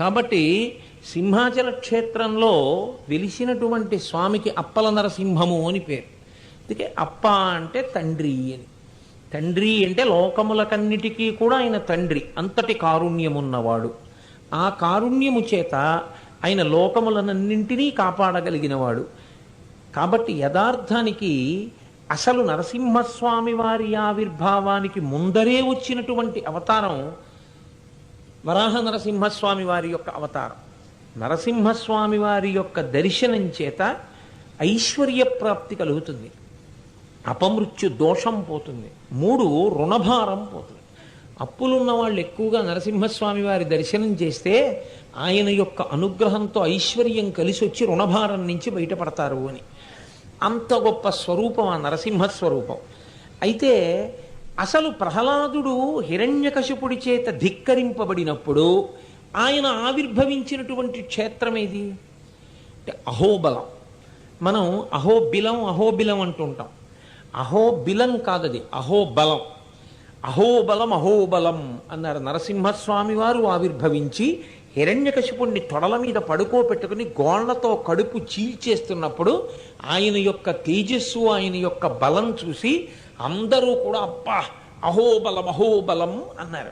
కాబట్టి సింహాచల క్షేత్రంలో వెలిసినటువంటి స్వామికి అప్పల నరసింహము అని పేరు. అందుకే అప్ప అంటే తండ్రి అని. తండ్రి అంటే లోకములకన్నిటికీ కూడా ఆయన తండ్రి అంతటి కారుణ్యమున్నవాడు. ఆ కారుణ్యము చేత ఆయన లోకములనన్నింటినీ కాపాడగలిగినవాడు. కాబట్టి యథార్థానికి అసలు నరసింహస్వామి వారి ఆవిర్భావానికి ముందరే వచ్చినటువంటి అవతారం వరాహ నరసింహస్వామి వారి యొక్క అవతారం. నరసింహస్వామి వారి యొక్క దర్శనం చేత ఐశ్వర్య ప్రాప్తి కలుగుతుంది. అపమృత్యు దోషం పోతుంది. మూడు రుణభారం పోతుంది. అప్పులున్న వాళ్ళు ఎక్కువగా నరసింహస్వామి వారి దర్శనం చేస్తే ఆయన యొక్క అనుగ్రహంతో ఐశ్వర్యం కలిసి వచ్చి రుణభారం నుంచి బయటపడతారు అని. అంత గొప్ప స్వరూపం ఆ నరసింహ స్వరూపం అయితే అసలు ప్రహ్లాదుడు హిరణ్యకశిపుడి చేత ధిక్కరింపబడినప్పుడు ఆయన ఆవిర్భవించినటువంటి క్షేత్రం ఏది అంటే అహోబలం. మనం అహోబిలం అహోబిలం అంటుంటాం. అహోబిలం కాదది అహోబలం. అహోబలం అహోబలం అన్నారు నరసింహస్వామి వారు ఆవిర్భవించి హిరణ్యకశిపుణ్ణి తొడల మీద పడుకోబెట్టుకుని గోళ్ళతో కడుపు చీల్చేస్తున్నప్పుడు ఆయన యొక్క తేజస్సు ఆయన యొక్క బలం చూసి అందరూ కూడా అబ్బా అహోబలం అహోబలం అన్నారు.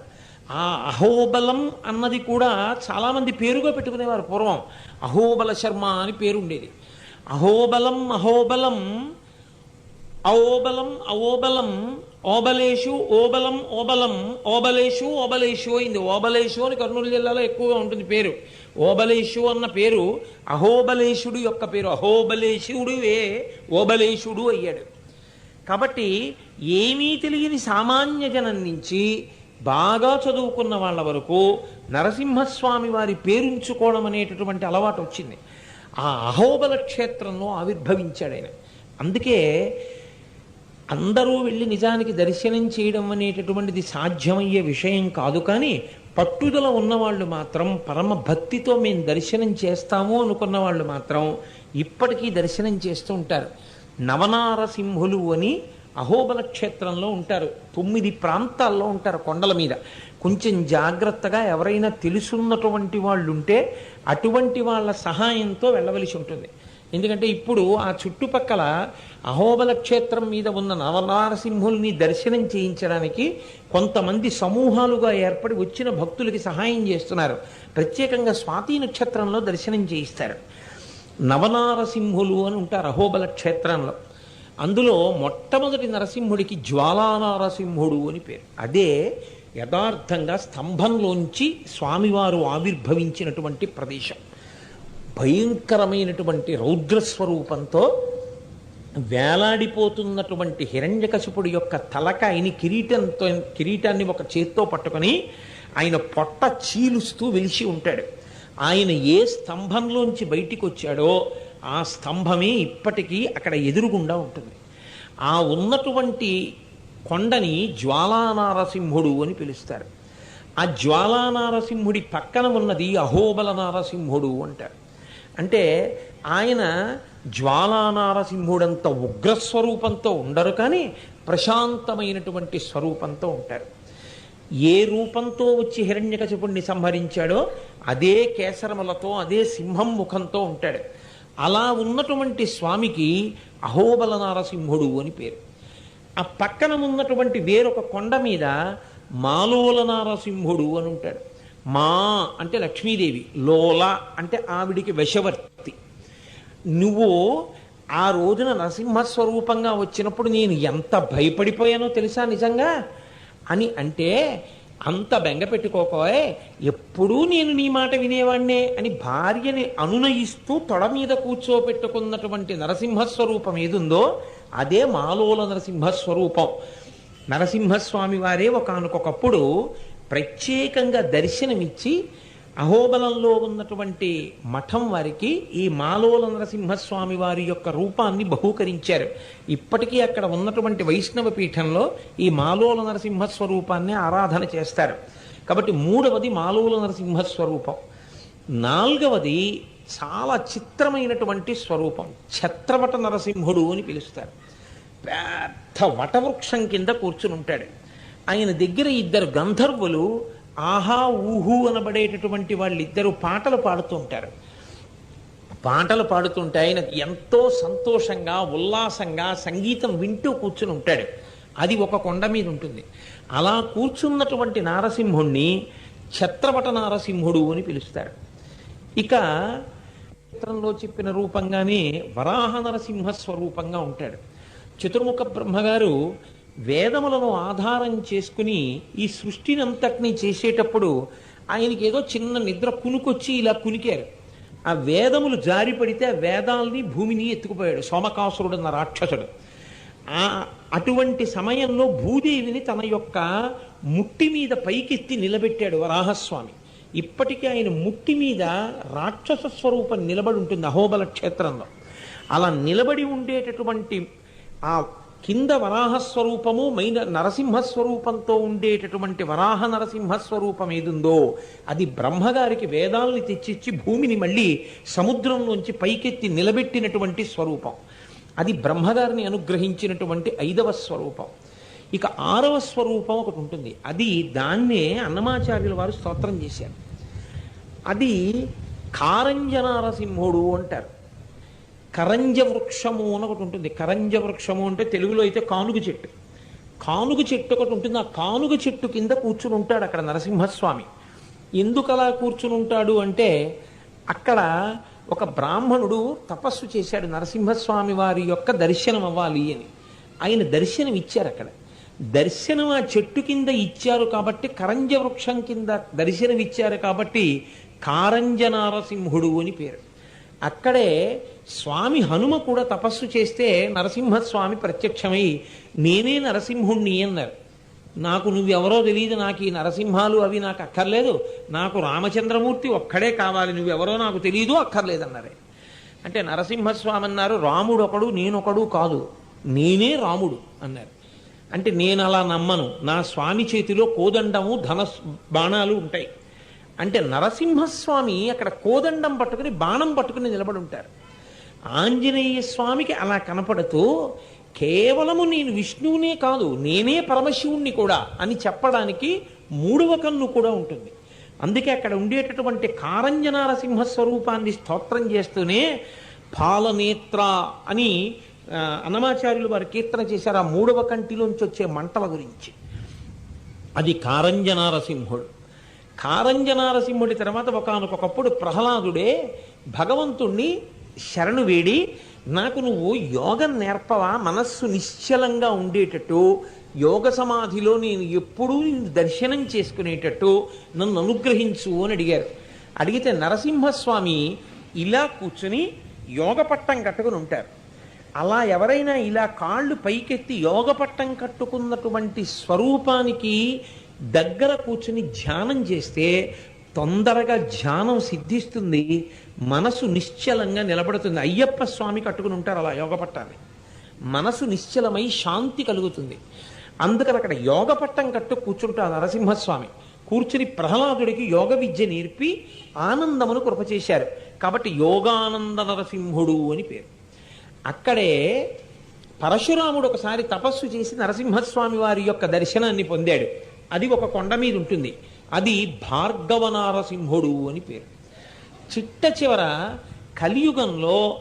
ఆ అహోబలం అన్నది కూడా చాలామంది పేరుగా పెట్టుకునేవారు పూర్వం. అహోబల శర్మ అని పేరు ఉండేది అహోబలం అహోబలం అఓబలం అవోబలం ఓబలేషు ఓబలం ఓబలం ఓబలేషు ఓబలేషు అయింది. ఓబలేషు అని కర్నూలు జిల్లాలో ఎక్కువగా ఉంటుంది పేరు. ఓబలేషు అన్న పేరు అహోబలేషుడు యొక్క పేరు. అహోబలేషుడు ఏ ఓబలేషుడు అయ్యాడు. కాబట్టి ఏమీ తెలియని సామాన్య జనం నుంచి బాగా చదువుకున్న వాళ్ళ వరకు నరసింహస్వామి వారి పేరుంచుకోవడం అనేటటువంటి అలవాటు వచ్చింది. ఆ అహోబల క్షేత్రంలో ఆవిర్భవించాడు ఆయన. అందుకే అందరూ వెళ్ళి నిజానికి దర్శనం చేయడం అనేటటువంటిది సాధ్యమయ్యే విషయం కాదు కానీ పట్టుదల ఉన్నవాళ్ళు మాత్రం పరమ భక్తితో మేము దర్శనం చేస్తాము అనుకున్న వాళ్ళు మాత్రం ఇప్పటికీ దర్శనం చేస్తూ ఉంటారు. నవనారసింహులు అని అహోబల క్షేత్రంలో ఉంటారు. తొమ్మిది ప్రాంతాల్లో ఉంటారు కొండల మీద. కొంచెం జాగ్రత్తగా ఎవరైనా తెలుసున్నటువంటి వాళ్ళు ఉంటే అటువంటి వాళ్ళ సహాయంతో వెళ్ళవలసి ఉంటుంది. ఎందుకంటే ఇప్పుడు ఆ చుట్టుపక్కల అహోబల క్షేత్రం మీద ఉన్న నవనారసింహుల్ని దర్శనం చేయించడానికి కొంతమంది సమూహాలుగా ఏర్పడి వచ్చిన భక్తులకి సహాయం చేస్తున్నారు. ప్రత్యేకంగా స్వాతి నక్షత్రంలో దర్శనం చేయిస్తారు. నవనారసింహులు అని ఉంటారు అహోబల క్షేత్రంలో. అందులో మొట్టమొదటి నరసింహుడికి జ్వాలానారసింహుడు అని పేరు. అదే యథార్థంగా స్తంభంలోంచి స్వామివారు ఆవిర్భవించినటువంటి ప్రదేశం. భయంకరమైనటువంటి రౌద్రస్వరూపంతో వేలాడిపోతున్నటువంటి హిరణ్యకశిపుడి యొక్క తలకాయని కిరీటంతో కిరీటాన్ని ఒక చేత్తో పట్టుకొని ఆయన పొట్ట చీలుస్తూ వెలిసి ఉంటాడు. ఆయన ఏ స్తంభంలోంచి బయటికి వచ్చాడో ఆ స్తంభమే ఇప్పటికీ అక్కడ ఎదురుగుండా ఉంటుంది. ఆ ఉన్నటువంటి కొండని జ్వాలానారసింహుడు అని పిలుస్తారు. ఆ జ్వాలానారసింహుడి పక్కన ఉన్నది అహోబల నారసింహుడు అంటారు. అంటే ఆయన జ్వాలానారసింహుడంత ఉగ్రస్వరూపంతో ఉండరు కానీ ప్రశాంతమైనటువంటి స్వరూపంతో ఉంటారు. ఏ రూపంతో వచ్చి హిరణ్యకశిపుణ్ణి సంహరించాడో అదే కేసరములతో అదే సింహం ముఖంతో ఉంటాడు. అలా ఉన్నటువంటి స్వామికి అహోబల నారసింహుడు అని పేరు. ఆ పక్కన ఉన్నటువంటి వేరొక కొండ మీద మాలోల నారసింహుడు అని ఉంటాడు. మా అంటే లక్ష్మీదేవి లోల అంటే ఆవిడికి వశవర్తి నువ్వు ఆ రోజున నరసింహస్వరూపంగా వచ్చినప్పుడు నేను ఎంత భయపడిపోయానో తెలుసా నిజంగా? అని అంటే అంత బెంగ పెట్టుకోకోయ్ ఎప్పుడూ నేను నీ మాట వినేవాణ్ణే అని భార్యని అనునయిస్తూ తొడ మీద కూర్చోపెట్టుకున్నటువంటి నరసింహస్వరూపం ఏదుందో అదే మాలోల నరసింహస్వరూపం. నరసింహస్వామి వారే ఒకనకొకప్పుడు ప్రత్యేకంగా దర్శనమిచ్చి అహోబలంలో ఉన్నటువంటి మఠం వారికి ఈ మాలోల నరసింహస్వామి వారి యొక్క రూపాన్ని బహూకరించారు. ఇప్పటికీ అక్కడ ఉన్నటువంటి వైష్ణవ పీఠంలో ఈ మాలోల నరసింహస్వరూపాన్ని ఆరాధన చేస్తారు. కాబట్టి మూడవది మాలోల నరసింహస్వరూపం. నాలుగవది చాలా చిత్రమైనటువంటి స్వరూపం. ఛత్రవట నరసింహుడు అని పిలుస్తారు. పెద్ద వటవృక్షం కింద కూర్చుని ఉంటాడు. ఆయన దగ్గర ఇద్దరు గంధర్వులు ఆహా ఊహు అనబడేటటువంటి వాళ్ళిద్దరూ పాటలు పాడుతూ ఉంటారు. పాటలు పాడుతుంటే ఆయన ఎంతో సంతోషంగా ఉల్లాసంగా సంగీతం వింటూ కూర్చుని ఉంటాడు. అది ఒక కొండ మీద ఉంటుంది. అలా కూర్చున్నటువంటి నారసింహుణ్ణి ఛత్రపట నారసింహుడు అని పిలుస్తారు. ఇక చిత్రంలో చెప్పిన రూపంగానే వరాహ నరసింహ స్వరూపంగా ఉంటాడు. చతుర్ముఖ బ్రహ్మగారు వేదములను ఆధారం చేసుకుని ఈ సృష్టినంతటినీ చేసేటప్పుడు ఆయనకి ఏదో చిన్న నిద్ర కునుకొచ్చి ఇలా కునికారు. ఆ వేదములు జారి పడితే ఆ వేదాల్ని భూమిని ఎత్తుకుపోయాడు సోమకాసురుడు అన్న రాక్షసుడు. ఆ అటువంటి సమయంలో భూదేవిని తన యొక్క ముట్టి మీద పైకెత్తి నిలబెట్టాడు వరాహస్వామి. ఇప్పటికీ ఆయన ముట్టి మీద రాక్షస స్వరూపం నిలబడి ఉంటుంది అహోబల క్షేత్రంలో. అలా నిలబడి ఉండేటటువంటి ఆ కింద వరాహస్వరూపము మైన నరసింహ స్వరూపంతో ఉండేటటువంటి వరాహ నరసింహ స్వరూపం ఏదుందో అది బ్రహ్మగారికి వేదాల్ని తెచ్చిచ్చి భూమిని మళ్ళీ సముద్రంలోంచి పైకెత్తి నిలబెట్టినటువంటి స్వరూపం. అది బ్రహ్మగారిని అనుగ్రహించినటువంటి ఐదవ స్వరూపం. ఇక ఆరవ స్వరూపం ఒకటి ఉంటుంది. అది దాన్నే అన్నమాచార్యుల వారు స్తోత్రం చేశారు. అది కారంజనారసింహుడు అంటారు. కరంజ వృక్షము అని ఒకటి ఉంటుంది. కరంజ వృక్షము అంటే తెలుగులో అయితే కానుగ చెట్టు. కానుగ చెట్టు ఒకటి ఉంటుంది. ఆ కానుగ చెట్టు కింద కూర్చుని ఉంటాడు అక్కడ నరసింహస్వామి. ఎందుకు అలా కూర్చుని ఉంటాడు అంటే అక్కడ ఒక బ్రాహ్మణుడు తపస్సు చేశాడు నరసింహస్వామి వారి యొక్క దర్శనం అవ్వాలి అని. ఆయన దర్శనం ఇచ్చారు అక్కడ. దర్శనం ఆ చెట్టు కింద ఇచ్చారు కాబట్టి కరంజ వృక్షం కింద దర్శనం ఇచ్చారు కాబట్టి కారంజ నారసింహుడు అని పేరు. అక్కడే స్వామి హనుమ కూడా తపస్సు చేస్తే నరసింహస్వామి ప్రత్యక్షమై నేనే నరసింహుణ్ణి అన్నారు. నాకు నువ్వెవరో తెలియదు నాకు ఈ నరసింహాలు అవి నాకు అక్కర్లేదు. నాకు రామచంద్రమూర్తి ఒక్కడే కావాలి నువ్వెవరో నాకు తెలియదు అక్కర్లేదన్నారు. అంటే నరసింహస్వామి అన్నారు రాముడు ఒకడు నేనొకడు కాదు. నేనే రాముడు అన్నారు. అంటే నేను అలా నమ్మను. నా స్వామి చేతిలో కోదండము ధన బాణాలు ఉంటాయి. అంటే నరసింహస్వామి అక్కడ కోదండం పట్టుకుని బాణం పట్టుకుని నిలబడి ఉంటారు. ఆంజనేయ స్వామికి అలా కనపడుతూ కేవలము నేను విష్ణువునే కాదు నేనే పరమశివుణ్ణి కూడా అని చెప్పడానికి మూడవ కన్ను కూడా ఉంటుంది. అందుకే అక్కడ ఉండేటటువంటి కారంజనారసింహ స్వరూపాన్ని స్తోత్రం చేస్తూనే పాలనేత్ర అని అన్నమాచార్యులు వారు కీర్తన చేశారు ఆ మూడవ కంటిలోంచి వచ్చే మంటల గురించి. అది కారంజనారసింహుడు. కారంజనారసింహుడి తర్వాత ఒకనకొకప్పుడు ప్రహ్లాదుడే భగవంతుణ్ణి శరణు వేడి నాకు నువ్వు యోగం నేర్పవా? మనస్సు నిశ్చలంగా ఉండేటట్టు యోగ సమాధిలో నేను ఎప్పుడూ దర్శనం చేసుకునేటట్టు నన్ను అనుగ్రహించు అని అడిగారు. అడిగితే నరసింహస్వామి ఇలా కూర్చుని యోగ పట్టం కట్టుకుని ఉంటారు. అలా ఎవరైనా ఇలా కాళ్ళు పైకెత్తి యోగ పట్టం కట్టుకున్నటువంటి స్వరూపానికి దగ్గర కూర్చుని ధ్యానం చేస్తే తొందరగా ధ్యానం సిద్ధిస్తుంది మనసు నిశ్చలంగా నిలబడుతుంది. అయ్యప్ప స్వామి కట్టుకుని ఉంటారు అలా యోగ పట్టాన్ని. మనసు నిశ్చలమై శాంతి కలుగుతుంది. అందుకని అక్కడ యోగ పట్టం కట్టు కూర్చుంటారు నరసింహస్వామి. కూర్చుని ప్రహ్లాదుడికి యోగ విద్య నేర్పి ఆనందమును కృప చేశారు. కాబట్టి యోగానంద నరసింహుడు అని పేరు. అక్కడే పరశురాముడు ఒకసారి తపస్సు చేసి నరసింహస్వామి వారి యొక్క దర్శనాన్ని పొందాడు. అది ఒక కొండ మీద ఉంటుంది. అది భార్గవ నారసింహుడు అని పేరు. చిట్ట చివర కలియుగంలో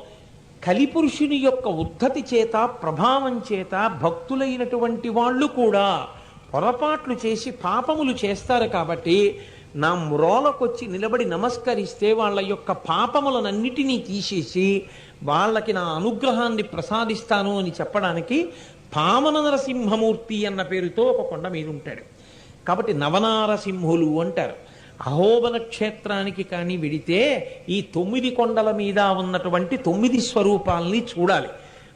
కలిపురుషుని యొక్క ఉద్ధతి చేత ప్రభావం చేత భక్తులైనటువంటి వాళ్ళు కూడా పొరపాట్లు చేసి పాపములు చేస్తారు కాబట్టి నా మ్రోలకొచ్చి నిలబడి నమస్కరిస్తే వాళ్ళ యొక్క పాపములనన్నిటినీ తీసేసి వాళ్ళకి నా అనుగ్రహాన్ని ప్రసాదిస్తాను అని చెప్పడానికి పామన నరసింహమూర్తి అన్న పేరుతో ఒక కొండ మీద ఉంటాడు. కాబట్టి నవనారసింహులు అంటారు. అహోబల క్షేత్రానికి కానీ వెడితే ఈ తొమ్మిది కొండల మీద ఉన్నటువంటి తొమ్మిది స్వరూపాల్ని చూడాలి.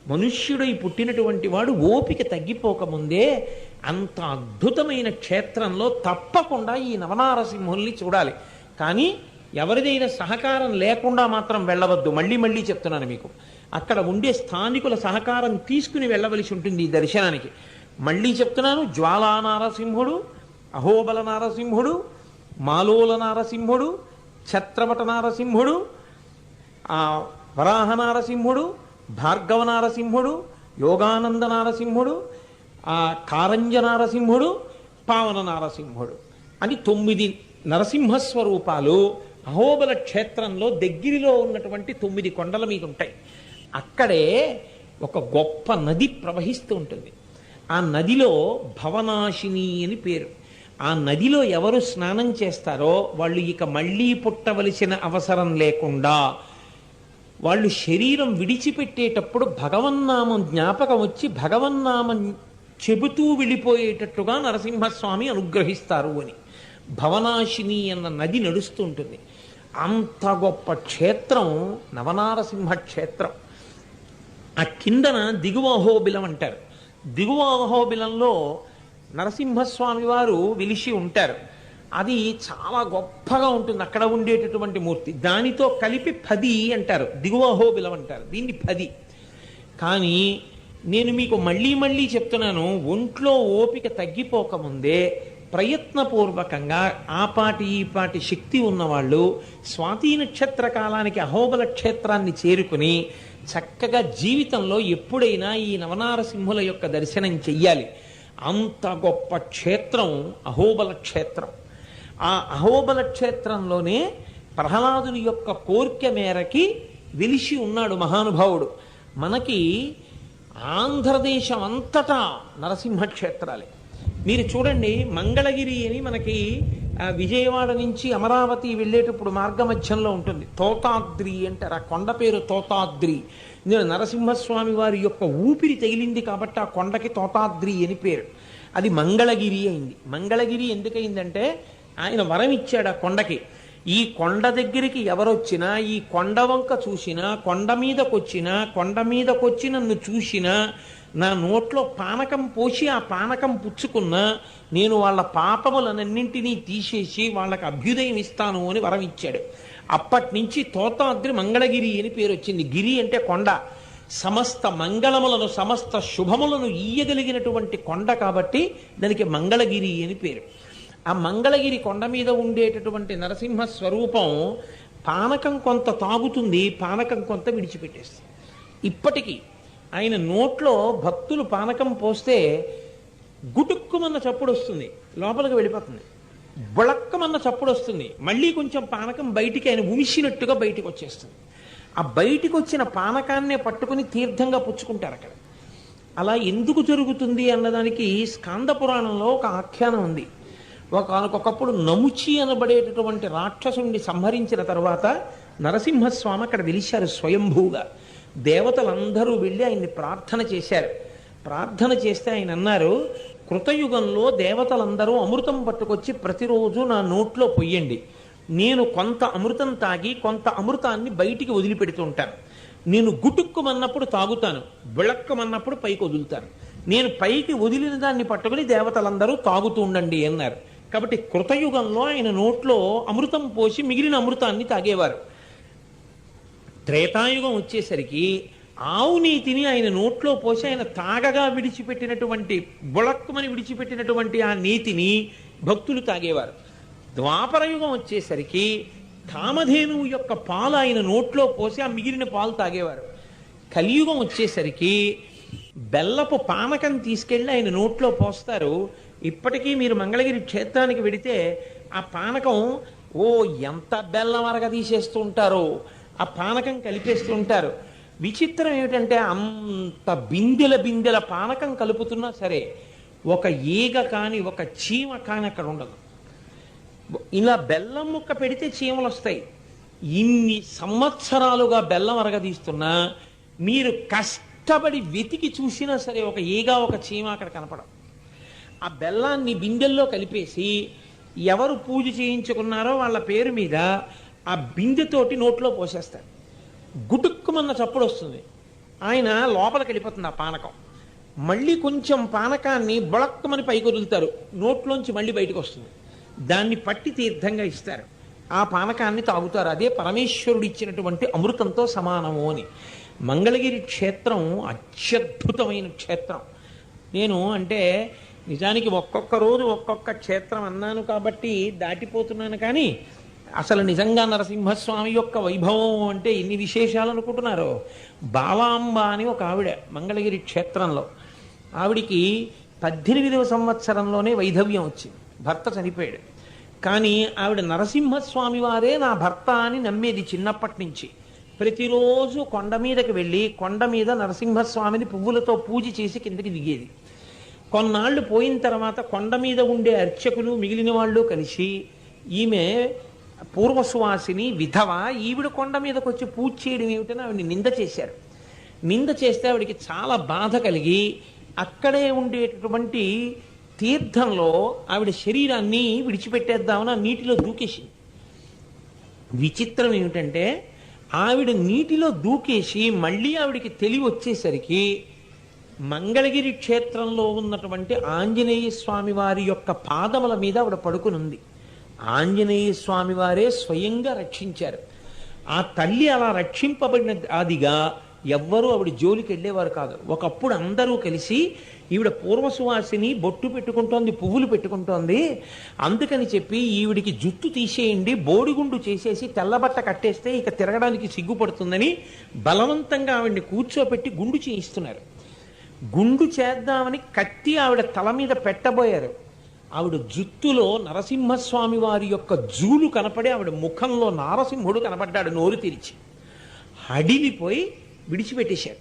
మనుష్యుడై పుట్టినటువంటి వాడు ఓపిక తగ్గిపోకముందే అంత అద్భుతమైన క్షేత్రంలో తప్పకుండా ఈ నవనారసింహుల్ని చూడాలి. కానీ ఎవరిదైనా సహకారం లేకుండా మాత్రం వెళ్ళవద్దు. మళ్ళీ మళ్ళీ చెప్తున్నాను మీకు. అక్కడ ఉండే స్థానికుల సహకారం తీసుకుని వెళ్ళవలసి ఉంటుంది ఈ దర్శనానికి. మళ్ళీ చెప్తున్నాను జ్వాలా నారసింహుడు అహోబల నారసింహుడు మాలోల నారసింహుడు ఛత్రవట నారసింహుడు వరాహ నారసింహుడు భార్గవ నారసింహుడు యోగానంద నారసింహుడు ఆ కారంజ నారసింహుడు పావన నారసింహుడు. అని తొమ్మిది నరసింహస్వరూపాలు అహోబల క్షేత్రంలో దగ్గరలో ఉన్నటువంటి తొమ్మిది కొండల మీద ఉంటాయి అక్కడే ఒక గొప్ప నది ప్రవహిస్తూ ఉంటుంది. ఆ నదిలో భవనాశిని అని పేరు. ఆ నదిలో ఎవరు స్నానం చేస్తారో వాళ్ళు ఇక మళ్ళీ పుట్టవలసిన అవసరం లేకుండా వాళ్ళు శరీరం విడిచిపెట్టేటప్పుడు భగవన్నామం జ్ఞాపకం వచ్చి భగవన్నామం చెబుతూ వెళ్ళిపోయేటట్టుగా నరసింహస్వామి అనుగ్రహిస్తారు అని. భవనాశిని అన్న నది నడుస్తూ ఉంటుంది అంత గొప్ప క్షేత్రం నవనారసింహ క్షేత్రం. ఆ కిందన దిగువ అహోబిలం అంటారు. దిగువ అహోబిలంలో నరసింహస్వామి వారు విలిసి ఉంటారు. అది చాలా గొప్పగా ఉంటుంది. అక్కడ ఉండేటటువంటి మూర్తి. దానితో కలిపి పది అంటారు. దిగువ హోబిలం అంటారు. దీన్ని పది కానీ నేను మీకు మళ్ళీ మళ్ళీ చెప్తున్నాను. ఒంట్లో ఓపిక తగ్గిపోకముందే ప్రయత్నపూర్వకంగా ఆ పాటి ఈ పాటి శక్తి ఉన్నవాళ్ళు స్వాతి నక్షత్ర కాలానికి అహోబల క్షేత్రాన్ని చేరుకుని చక్కగా జీవితంలో ఎప్పుడైనా ఈ నవనారసింహుల యొక్క దర్శనం చెయ్యాలి. అంత గొప్ప క్షేత్రం అహోబల క్షేత్రం. ఆ అహోబల క్షేత్రంలోనే ప్రహ్లాదుని యొక్క కోరిక మేరకి వెలిసి ఉన్నాడు మహానుభావుడు. మనకి ఆంధ్రదేశం అంతటా నరసింహ క్షేత్రాలే. మీరు చూడండి మంగళగిరి అని మనకి విజయవాడ నుంచి అమరావతి వెళ్ళేటప్పుడు మార్గమధ్యంలో ఉంటుంది. తోతాద్రి అంటారు. ఆ కొండ పేరు తోతాద్రి. నేను నరసింహస్వామి వారి యొక్క ఊపిరి తగిలింది కాబట్టి ఆ కొండకి తోతాద్రి అని పేరు. అది మంగళగిరి అయింది. మంగళగిరి ఎందుకయిందంటే ఆయన వరం ఇచ్చాడు ఆ కొండకి. ఈ కొండ దగ్గరికి ఎవరొచ్చినా ఈ కొండ వంక చూసినా కొండ మీదకొచ్చినా కొండ మీదకొచ్చి నన్ను చూసినా నా నోట్లో పానకం పోసి ఆ పానకం పుచ్చుకున్నా నేను వాళ్ళ పాపములనన్నింటినీ తీసేసి వాళ్ళకి అభ్యుదయం ఇస్తాను అని వరం ఇచ్చాడు. అప్పటి నుంచి తోతాద్రి మంగళగిరి అని పేరు వచ్చింది. గిరి అంటే కొండ. సమస్త మంగళములను సమస్త శుభములను ఇయ్యగలిగినటువంటి కొండ కాబట్టి దానికి మంగళగిరి అని పేరు. ఆ మంగళగిరి కొండ మీద ఉండేటటువంటి నరసింహ స్వరూపం పానకం కొంత తాగుతుంది పానకం కొంత విడిచిపెట్టేస్తుంది. ఇప్పటికీ ఆయన నోట్లో భక్తులు పానకం పోస్తే గుటుక్కుమన్న చప్పుడు వస్తుంది. లోపలికి వెళ్ళిపోతుంది. బుళక్కమన్న చప్పుడు వస్తుంది. మళ్ళీ కొంచెం పానకం బయటికి ఆయన ఉమిసినట్టుగా బయటికి వచ్చేస్తుంది. ఆ బయటికి వచ్చిన పానకాన్నే పట్టుకుని తీర్థంగా పుచ్చుకుంటారు అక్కడ. అలా ఎందుకు జరుగుతుంది అన్నదానికి స్కాంద పురాణంలో ఒక ఆఖ్యానం ఉంది. ఒకనకొకప్పుడు నముచి అనబడేటటువంటి రాక్షసుని సంహరించిన తర్వాత నరసింహస్వామి అక్కడ వెలిశారు స్వయంభూగా. దేవతలందరూ వెళ్ళి ఆయన్ని ప్రార్థన చేశారు. ప్రార్థన చేస్తే ఆయన అన్నారు కృతయుగంలో దేవతలందరూ అమృతం పట్టుకొచ్చి ప్రతిరోజు నా నోట్లో పొయ్యండి. నేను కొంత అమృతం తాగి కొంత అమృతాన్ని బయటికి వదిలిపెడుతుంటాను. నేను గుటుక్కుమన్నప్పుడు తాగుతాను విళక్కమన్నప్పుడు పైకి వదులుతాను. నేను పైకి వదిలిన దాన్ని పట్టుకుని దేవతలందరూ తాగుతూ ఉండండి అన్నారు. కాబట్టి కృతయుగంలో ఆయన నోట్లో అమృతం పోసి మిగిలిన అమృతాన్ని తాగేవారు. త్రేతాయుగం వచ్చేసరికి ఆవు నీతిని ఆయన నోట్లో పోసి ఆయన తాగగా విడిచిపెట్టినటువంటి బుళక్కుమని విడిచిపెట్టినటువంటి ఆ నీతిని భక్తులు తాగేవారు. ద్వాపరయుగం వచ్చేసరికి కామధేనువు యొక్క పాలు ఆయన నోట్లో పోసి ఆ మిగిలిన పాలు తాగేవారు. కలియుగం వచ్చేసరికి బెల్లపు పానకం తీసుకెళ్ళి ఆయన నోట్లో పోస్తారు. ఇప్పటికీ మీరు మంగళగిరి క్షేత్రానికి వెడితే ఆ పానకం ఓ ఎంత బెల్లం అరగ తీసేస్తూ ఉంటారో ఆ పానకం కలిపేస్తూ ఉంటారు. విచిత్రం ఏమిటంటే అంత బిందెల బిందెల పానకం కలుపుతున్నా సరే ఒక ఈగ కానీ ఒక చీమ కాని అక్కడ ఉండదు. ఇలా బెల్లం ముక్క పెడితే చీమలు వస్తాయి. ఇన్ని సంవత్సరాలుగా బెల్లం అరగదీస్తున్నా మీరు కష్టపడి వెతికి చూసినా సరే ఒక ఈగ ఒక చీమ అక్కడ కనపడం ఆ బెల్లాన్ని బిందెల్లో కలిపేసి ఎవరు పూజ చేయించుకున్నారో వాళ్ళ పేరు మీద ఆ బిందెతోటి నోట్లో పోసేస్తారు గుటుక్కుమన్న చప్పుడు వస్తుంది. ఆయన లోపలికి వెళ్ళిపోతుంది ఆ పానకం. మళ్ళీ కొంచెం పానకాన్ని బొళక్కమని పైకి వదులుతారు. నోట్లోంచి మళ్ళీ బయటకు వస్తుంది. దాన్ని పట్టి తీర్థంగా ఇస్తారు. ఆ పానకాన్ని తాగుతారు. అదే పరమేశ్వరుడు ఇచ్చినటువంటి అమృతంతో సమానము అని. మంగళగిరి క్షేత్రం అత్యద్భుతమైన క్షేత్రం. నేను అంటే నిజానికి ఒక్కొక్క రోజు ఒక్కొక్క క్షేత్రం అన్నాను కాబట్టి దాటిపోతున్నాను కానీ అసలు నిజంగా నరసింహస్వామి యొక్క వైభవం అంటే ఇన్ని విశేషాలు అనుకుంటున్నారు? బాలాంబ అని ఒక ఆవిడ మంగళగిరి క్షేత్రంలో. ఆవిడికి పద్దెనిమిదవ సంవత్సరంలోనే వైధవ్యం వచ్చింది. భర్త చనిపోయాడు. కానీ ఆవిడ నరసింహస్వామి వారే నా భర్త అని నమ్మేది చిన్నప్పటి నుంచి. ప్రతిరోజు కొండ మీదకి వెళ్ళి కొండ మీద నరసింహస్వామిని పువ్వులతో పూజ చేసి కిందకి దిగేది. కొన్నాళ్ళు పోయిన తర్వాత కొండ మీద ఉండే అర్చకులు మిగిలిన వాళ్ళు కలిసి ఈమె పూర్వసువాసిని విధవ ఈవిడ కొండ మీదకి వచ్చి పూజ చేయడం ఏమిటని ఆవిడని నింద చేశారు. నింద చేస్తే ఆవిడికి చాలా బాధ కలిగి అక్కడే ఉండేటటువంటి తీర్థంలో ఆవిడ శరీరాన్ని విడిచిపెట్టేద్దామని ఆ నీటిలో దూకేసింది. విచిత్రం ఏమిటంటే ఆవిడ నీటిలో దూకేసి మళ్ళీ ఆవిడికి తెలివి వచ్చేసరికి మంగళగిరి క్షేత్రంలో ఉన్నటువంటి ఆంజనేయ స్వామి వారి యొక్క పాదముల మీద ఆవిడ పడుకునుంది. ఆంజనేయ స్వామి వారే స్వయంగా రక్షించారు. ఆ తల్లి అలా రక్షింపబడిన అదిగా ఎవ్వరూ ఆవిడ జోలికి వెళ్ళేవారు కాదు. ఒకప్పుడు అందరూ కలిసి ఈవిడ పూర్వసువాసిని బొట్టు పెట్టుకుంటోంది పువ్వులు పెట్టుకుంటోంది. అందుకని చెప్పి ఈవిడికి జుట్టు తీసేయండి బోడిగుండు చేసేసి తెల్లబట్ట కట్టేస్తే ఇక తిరగడానికి సిగ్గుపడుతుందని బలవంతంగా ఆవిడ్ని కూర్చోపెట్టి గుండు చేయిస్తున్నారు. గుండు చేద్దామని కత్తి ఆవిడ తల మీద పెట్టబోయారు. ఆవిడ జుత్తులో నరసింహస్వామి వారి యొక్క జూలు కనపడి ఆవిడ ముఖంలో నారసింహుడు కనపడ్డాడు నోరు తెరిచి. హడిలిపోయి విడిచిపెట్టేశాడు.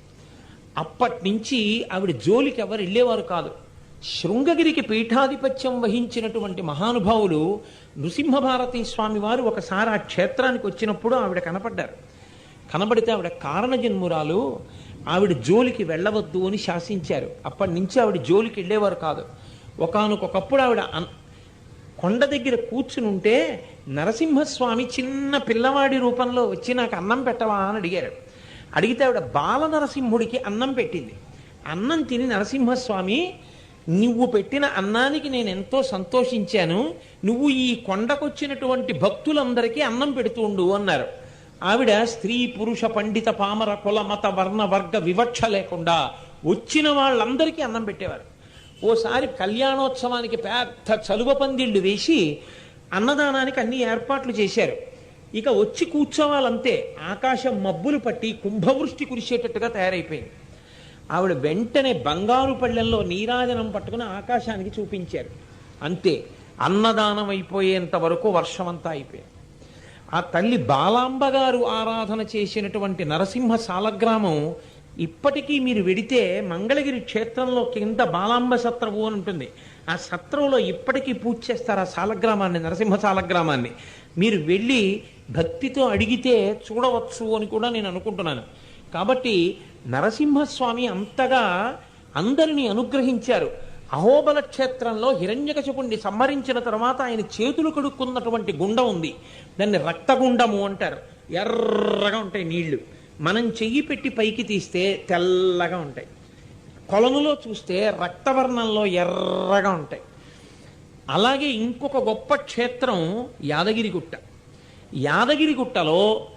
అప్పటి నుంచి ఆవిడ జోలికి ఎవరు వెళ్ళేవారు కాదు. శృంగగిరికి పీఠాధిపత్యం వహించినటువంటి మహానుభావులు నృసింహభారతి స్వామి వారు ఒకసారి ఆ క్షేత్రానికి వచ్చినప్పుడు ఆవిడ కనపడ్డారు. కనబడితే ఆవిడ కారణ జన్మురాలు ఆవిడ జోలికి వెళ్ళవద్దు అని శాసించారు. అప్పటి నుంచి ఆవిడ జోలికి వెళ్ళేవారు కాదు. ఒకనకొకప్పుడు ఆవిడ కొండ దగ్గర కూర్చుని ఉంటే నరసింహస్వామి చిన్న పిల్లవాడి రూపంలో వచ్చి నాకు అన్నం పెట్టవా అని అడిగారు. అడిగితే ఆవిడ బాల నరసింహుడికి అన్నం పెట్టింది. అన్నం తిని నరసింహస్వామి నువ్వు పెట్టిన అన్నానికి నేను ఎంతో సంతోషించాను. నువ్వు ఈ కొండకొచ్చినటువంటి భక్తులందరికీ అన్నం పెడుతూ ఉండు అన్నారు. ఆవిడ స్త్రీ పురుష పండిత పామర కుల మత వర్ణ వర్గ వివక్ష లేకుండా వచ్చిన వాళ్ళందరికీ అన్నం పెట్టేవారు. ఓసారి కళ్యాణోత్సవానికి పెద్ద చలువ పందిళ్ళు వేసి అన్నదానానికి అన్ని ఏర్పాట్లు చేశారు. ఇక వచ్చి కూర్చోవాలంతే ఆకాశం మబ్బులు పట్టి కుంభవృష్టి కురిసేటట్టుగా తయారైపోయింది. ఆవిడ వెంటనే బంగారు పళ్ళెంలో నీరాజనం పట్టుకుని ఆకాశానికి చూపించారు. అంతే అన్నదానం అయిపోయేంత వరకు వర్షమంతా అయిపోయింది. ఆ తల్లి బాలాంబ గారు ఆరాధన చేసినటువంటి నరసింహ సాలగ్రామం ఇప్పటికీ మీరు వెడితే మంగళగిరి క్షేత్రంలో కింద బాలాంబ సత్రవు అని ఉంటుంది. ఆ సత్రంలో ఇప్పటికీ పూజ చేస్తారు ఆ సాలగ్రామాన్ని నరసింహ సాలగ్రామాన్ని. మీరు వెళ్ళి భక్తితో అడిగితే చూడవచ్చు అని కూడా నేను అనుకుంటున్నాను. కాబట్టి నరసింహస్వామి అంతగా అందరినీ అనుగ్రహించారు. అహోబల క్షేత్రంలో హిరణ్యకశపుణ్ణి సంహరించిన తర్వాత ఆయన చేతులు కడుక్కున్నటువంటి గుండం ఉంది. దాన్ని రక్తగుండము అంటారు. ఎర్రగా ఉంటాయి నీళ్ళు. మనం చెయ్యి పెట్టి పైకి తీస్తే తెల్లగా ఉంటాయి. కొలనులో చూస్తే రక్తవర్ణంలో ఎర్రగా ఉంటాయి. అలాగే ఇంకొక గొప్ప క్షేత్రం యాదగిరిగుట్ట యాదగిరిగుట్టలో